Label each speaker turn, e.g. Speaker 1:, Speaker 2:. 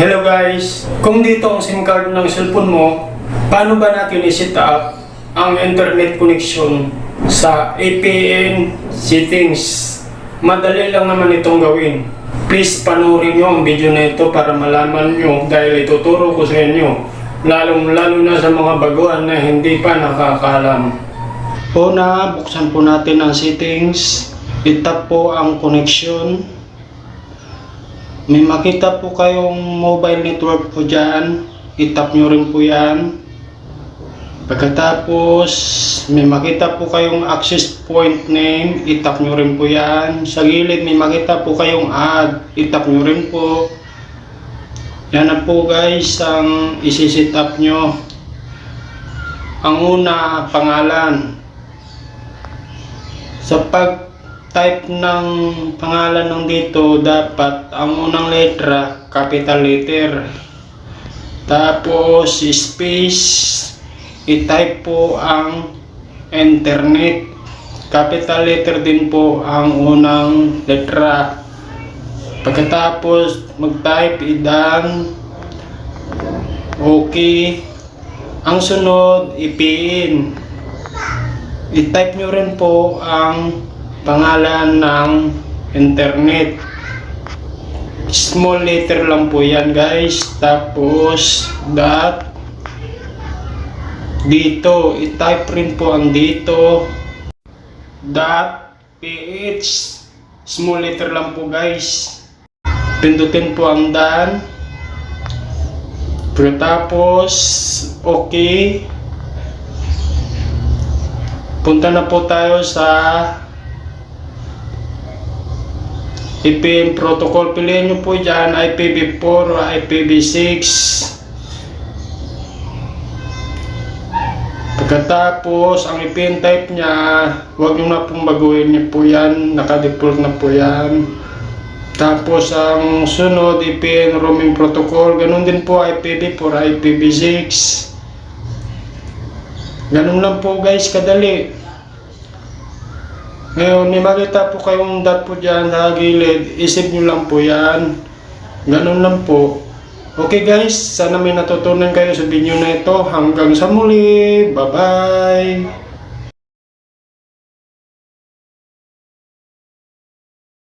Speaker 1: Hello guys! Kung dito ang SIM card ng cellphone mo, paano ba natin i-set up ang internet connection sa APN settings? Madali lang naman itong gawin. Please panoorin nyo ang video na ito para malaman nyo dahil ituturo ko sa inyo. Lalong lalo na sa mga baguhan na hindi pa nakakalam. Una, buksan po natin ang settings. Itap po ang connection. May makita po kayong mobile network po dyan. Itap nyo rin po yan. Pagkatapos, may makita po kayong access point name. Itap nyo rin po yan. Sa gilid, may makita po kayong add. Itap nyo rin po. Yan na po guys ang isi-set up nyo. Ang una, pangalan. Sa pag-type ng pangalan ng dito, dapat ang unang letra, capital letter. Tapos, space, i-type po ang internet. Capital letter din po ang unang letra. Pagkatapos, mag-type idan, okay. Ang sunod, ipin. I-type nyo rin po ang pangalan ng internet. Small letter lang po yan guys. Tapos dot dito. I-type rin po ang dito. Dot ph. Small letter lang po guys. Pindutin po ang dan. Pagkatapos okay. Punta na po tayo sa IPM protocol. Piliin nyo po dyan IPv4 o IPv6. Pagkatapos, ang IPN type niya, huwag nyo na pong baguhin niyo po yan. Naka-default na po yan. Tapos, ang sunod, IPN roaming protocol. Ganun din po IPv4, IPv6. Ganun lang po guys, kadali. Ngayon, may makita po kayong dot po dyan sa gilid. Isip nyo lang po yan. Ganun lang po. Okay guys, sana may natutunan kayo sa video na ito. Hanggang sa muli. Bye-bye.